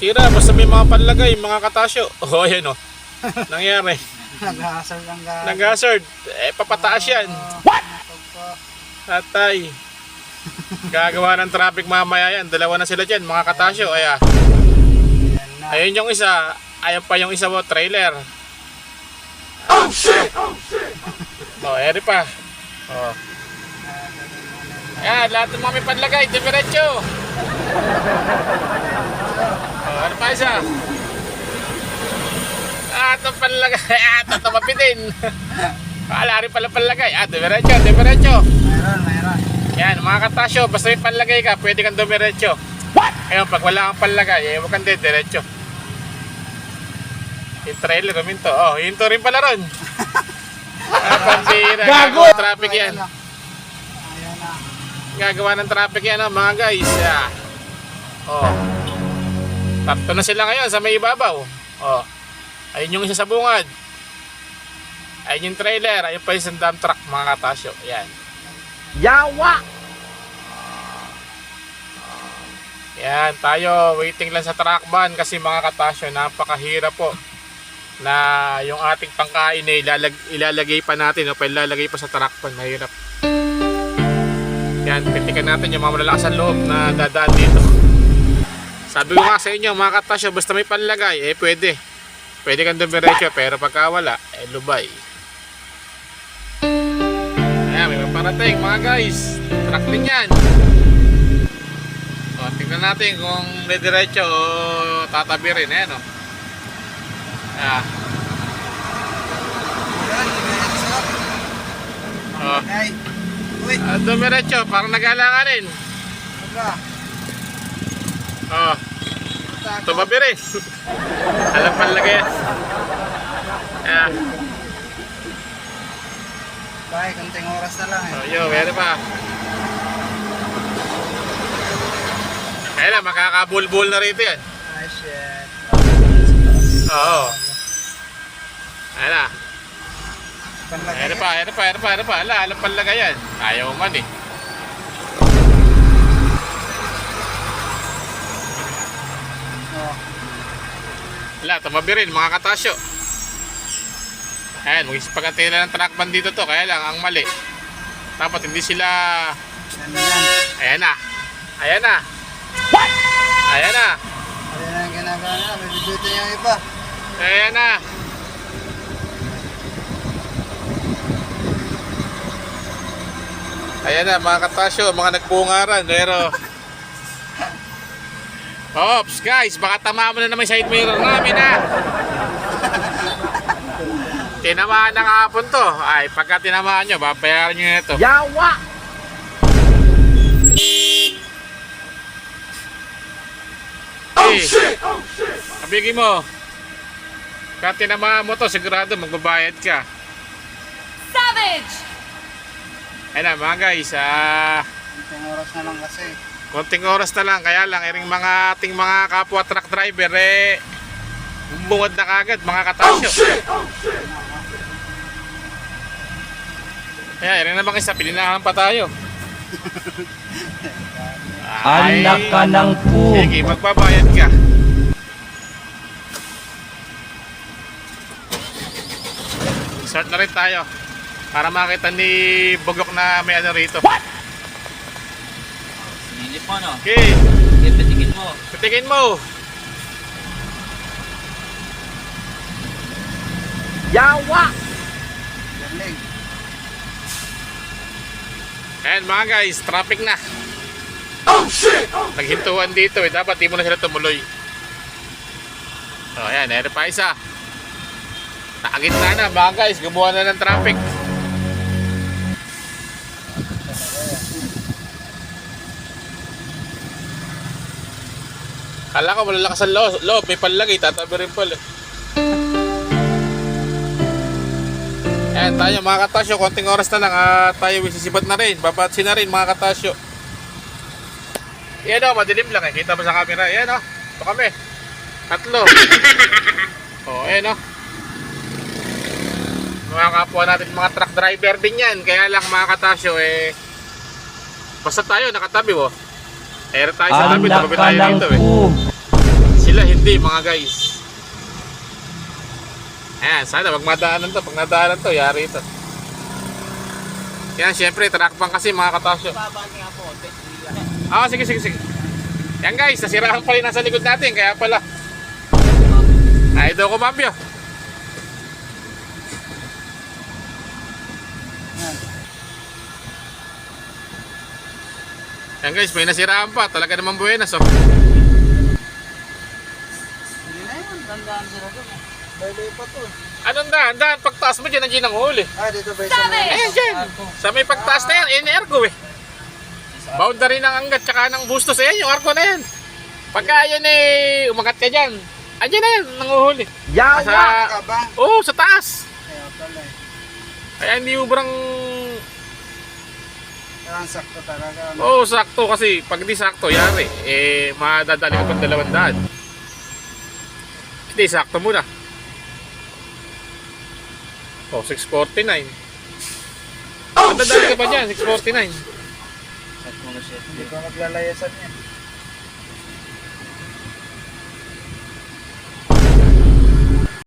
tira, basta may mga panlagay, mga katasyo. Oh, ayan o. Nangyari. Nag-hazard ang gano'n. Nag-hazard. Eh, papataas yan. What? Tatay. Gagawa ng traffic mamaya yan. Dalawa na sila dyan, mga katasyo. Ayan. Ayun yung isa. Ayun pa yung isa mo, trailer. Oh, shit! Oh, eri pa. Oh. Ayan, lahat ng mga may panlagay, diretso. Oh, ano pa isa? Ah, ito panlagay. Ah, ito tumapi din. Wala rin pala panlagay. Ah, diretso, diretso. Mayroon, mayroon. Yan, mga katasyo, basta may panlagay ka, pwede kang dumiretso. What? Ngayon, pag wala kang panlagay, eh, huwag kang diretso. Yung trailer, huminto. Oh, hinto rin pala ron. ah, pambira. Gago! Traffic yan. Ayan na. Ayan na. Gagawa ng traffic yan, oh, mga guys. Ah. Oh. Tatlo na sila ngayon sa may ibabaw. Oh. Ayun yung isa sa bungad. Ayun yung trailer. Ayun pa yung isang dump truck, mga katasyo. Yan. Yawa! Yan, tayo waiting lang sa truck van kasi mga katasyo, napakahirap po na yung ating pangkain ay ilalag, ilalagay pa natin o pa ilalagay pa sa truck van, mahirap. Yan, pitikan natin yung mga malalakas ang loob na dadaan dito. Sabi ko nga sa inyo mga katasyo, basta may panlagay, eh pwede. Pwede kang dumiretso pero pagka wala, eh lubay. Ayan, may paparating mga guys. Truck din yan. O, tingnan natin kung didiretso o tatabi rin. Ayan o. Ah. Ayan, diretso. Uy, Ah, dumiretso, parang nag-alanganin. wala. O, Tako. tumabi rin. Alam pa lagay yan. Ah, Bye, kunting oras na lang eh. o, yo, meron pa. Ayan na, makakabulbul na rito yan. Ay, shit. Oo. Ayan na. Panlagay. Ayan pa, ayan pa, ayan pa, ayan pa. Ala, alam pa lagay yan. Ayaw man eh. Wala, tumabi rin mga katasyo. Ayan, mag-isipagantay na ng truck van dito to. Kaya lang, ang mali. Dapat hindi sila... yan yan. Ayan na. Ayan na. What? Ayan na. Ayan ang ginagawa nila. May bibito yung iba. Ayan na. Ayan na, mga katasyo, mga nagpungaran. Pero... Ops, guys, baka tama mo na naman yung side mirror namin ha. Tinamaan ng hapon to. Ay, pagka tinamaan nyo, babayaran nyo na ito. Yawa! Oh shit! Kabigin mo. Pagka tinamaan mo to, sigurado magbabayad ka. Savage! Ayan na, mga guys, ah... Kunting oras na lang kasi. Konting oras na lang, kaya lang, iring mga ating mga kapwa truck driver, eh, bungod na kagad, mga katasyo. Kaya, iring naman isa, pininahan pa tayo. Anak ka ng pu. Sige, magbabayad ka. Start na rin tayo. Para makita ni Bugok na may ano rito. Sinilip mo, no? Okay, Sige, patigin mo. patikin mo. Yawa! Galing. Ayan mga guys, traffic na. Oh shit! Naghintuan dito eh, dapat di mo na sila tumuloy. So ayan, meron pa isa. Nakagitna na mga guys, gumawa na ng traffic. Kala ko malalakas ang loob, loob may panlagay, tatabi rin pala. Ayan tayo mga katasyo, konting oras na lang at tayo sisibat na rin, babatsin na rin mga katasyo. Yan o, madilim lang eh, kita mo sa camera, yan o, ito kami. Tatlo. O, oh, ayan o. Mga kapwa natin, mga truck driver din yan, kaya lang mga katasyo eh, basta tayo nakatabi o. Eh, tayo sa tabi ka tayo dito eh. Sila hindi mga guys. Ayan, sana wag madaanan to. Pag nadaanan to, yari ito. Yan, syempre, track bang kasi mga katasyo. Ah, sige, sige, sige. Yan guys, nasiraan pala nasa likod natin, kaya pala. Ay, daw kumambyo. Yan. Yan guys, may nasiraan pa. Talaga naman buenas, oh. Hindi na yun. Tandaan sila doon. eh. Bye-bye pa to. Anong daan? Daan, pagtaas mo dyan, nandiyan ang huli. Ah, dito ba Stop it! Ayan dyan. Sa may pagtaas na yan, in ergo eh. Boundary ng anggat tsaka ng bustos. Ayan, yung arko na yan. Pagka yan eh, umagat ka dyan. Andiyan na yan, nanguhuli. Yawa! Sa, Ka ba? oh, sa taas. Kaya pala eh. Kaya hindi ubrang, Kailangan sakto talaga. ano. oh, sakto kasi pag di sakto, yari. Eh, madadali ka pang dalawang daan. Hindi, sakto muna. Oh, 649. Madadali ka pa dyan, 649. Set mo na siya. Hindi pa maglalayasan yan.